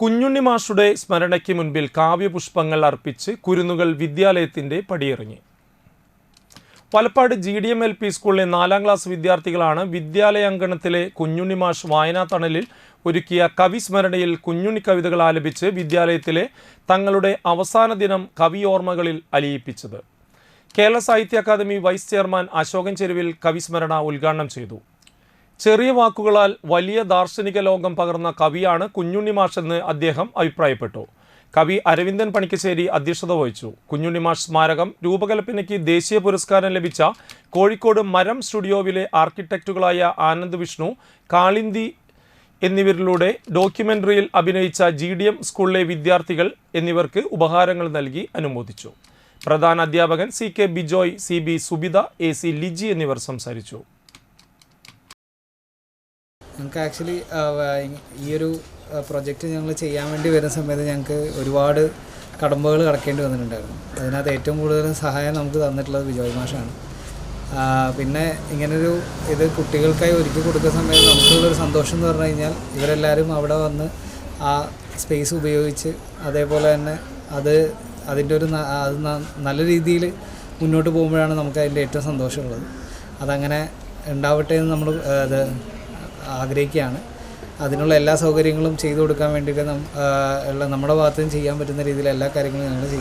കുഞ്ഞുണ്ണി മാഷുടെ സ്മരണയ്ക്ക് മുൻപിൽ കാവ്യപുഷ്പങ്ങൾ അർപ്പിച്ച് കുരുന്നുകൾ വിദ്യാലയത്തിന്റെ പടിയിറങ്ങി. Palappad G D M L P സ്കൂളിലെ നാലാം ക്ലാസ് വിദ്യാർത്ഥികളാണ് വിദ്യാലയ അങ്കണത്തിലെ കുഞ്ഞുണ്ണി മാഷ് വായനാ തണലിൽ ഒരുക്കിയ കവിസ്മരണയിൽ കുഞ്ഞുണ്ണി കവിതകൾ ആലപിച്ച് വിദ്യാലയത്തിലെ തങ്ങളുടെ അവസാന ദിനം കവി ഓർമ്മകളിൽ അലിയിപ്പിച്ചത്. കേരള സാഹിത്യ അക്കാദമി വൈസ് ചെയർമാൻ അശോകൻ ചെരുവിൽ കവിസ്മരണ ഉദ്ഘാടനം ചെയ്തു. ചെറിയ വാക്കുകളാൽ വലിയ ദാർശനിക ലോകം പകർന്ന കവിയാണ് കുഞ്ഞുണ്ണി മാഷെന്ന് അദ്ദേഹം അഭിപ്രായപ്പെട്ടു. കവി അരവിന്ദൻ പണിക്കശ്ശേരി അധ്യക്ഷത വഹിച്ചു. കുഞ്ഞുണ്ണി മാഷ് സ്മാരകം രൂപകൽപ്പനയ്ക്ക് ദേശീയ പുരസ്കാരം ലഭിച്ച കോഴിക്കോട് മരം സ്റ്റുഡിയോവിലെ ആർക്കിടെക്റ്റുകളായ ആനന്ദ് വിഷ്ണു കാളിന്തി എന്നിവരിലൂടെ ഡോക്യുമെന്ററിയിൽ അഭിനയിച്ച ജി ഡി എം സ്കൂളിലെ വിദ്യാർത്ഥികൾ എന്നിവർക്ക് ഉപഹാരങ്ങൾ നൽകി അനുമോദിച്ചു. പ്രധാന അധ്യാപകൻ C K Bijoy C B Subitha A C Liji എന്നിവർ സംസാരിച്ചു. ഞങ്ങൾക്ക് ആക്ച്വലി ഈ ഒരു പ്രൊജക്റ്റ് ഞങ്ങൾ ചെയ്യാൻ വേണ്ടി വരുന്ന സമയത്ത് ഞങ്ങൾക്ക് ഒരുപാട് കടമ്പകൾ കടക്കേണ്ടി വന്നിട്ടുണ്ടായിരുന്നു. അതിനകത്ത് ഏറ്റവും കൂടുതൽ സഹായം നമുക്ക് തന്നിട്ടുള്ളത് വിജയ് മാഷാണ്. പിന്നെ ഇങ്ങനൊരു ഇത് കുട്ടികൾക്കായി ഒരുക്കി കൊടുക്കുന്ന സമയത്ത് നമുക്കുള്ളൊരു സന്തോഷം എന്ന് പറഞ്ഞു കഴിഞ്ഞാൽ ഇവരെല്ലാവരും അവിടെ വന്ന് ആ സ്പേസ് ഉപയോഗിച്ച് അതേപോലെ തന്നെ അത് അതിന്റെ ഒരു അത് നല്ല രീതിയിൽ മുന്നോട്ട് പോകുമ്പോഴാണ് നമുക്ക് അതിന്റെ ഏറ്റവും സന്തോഷമുള്ളത്. അതങ്ങനെ ഉണ്ടാവട്ടെ എന്ന് നമ്മൾ അത് ആഗ്രഹിക്കുകയാണ്. അതിനുള്ള എല്ലാ സൗകര്യങ്ങളും ചെയ്തു കൊടുക്കാൻ വേണ്ടിയിട്ട് നമ്മുടെ ഭാഗത്തുനിന്ന് ചെയ്യാൻ പറ്റുന്ന രീതിയിൽ എല്ലാ കാര്യങ്ങളും ഞങ്ങൾ ചെയ്യും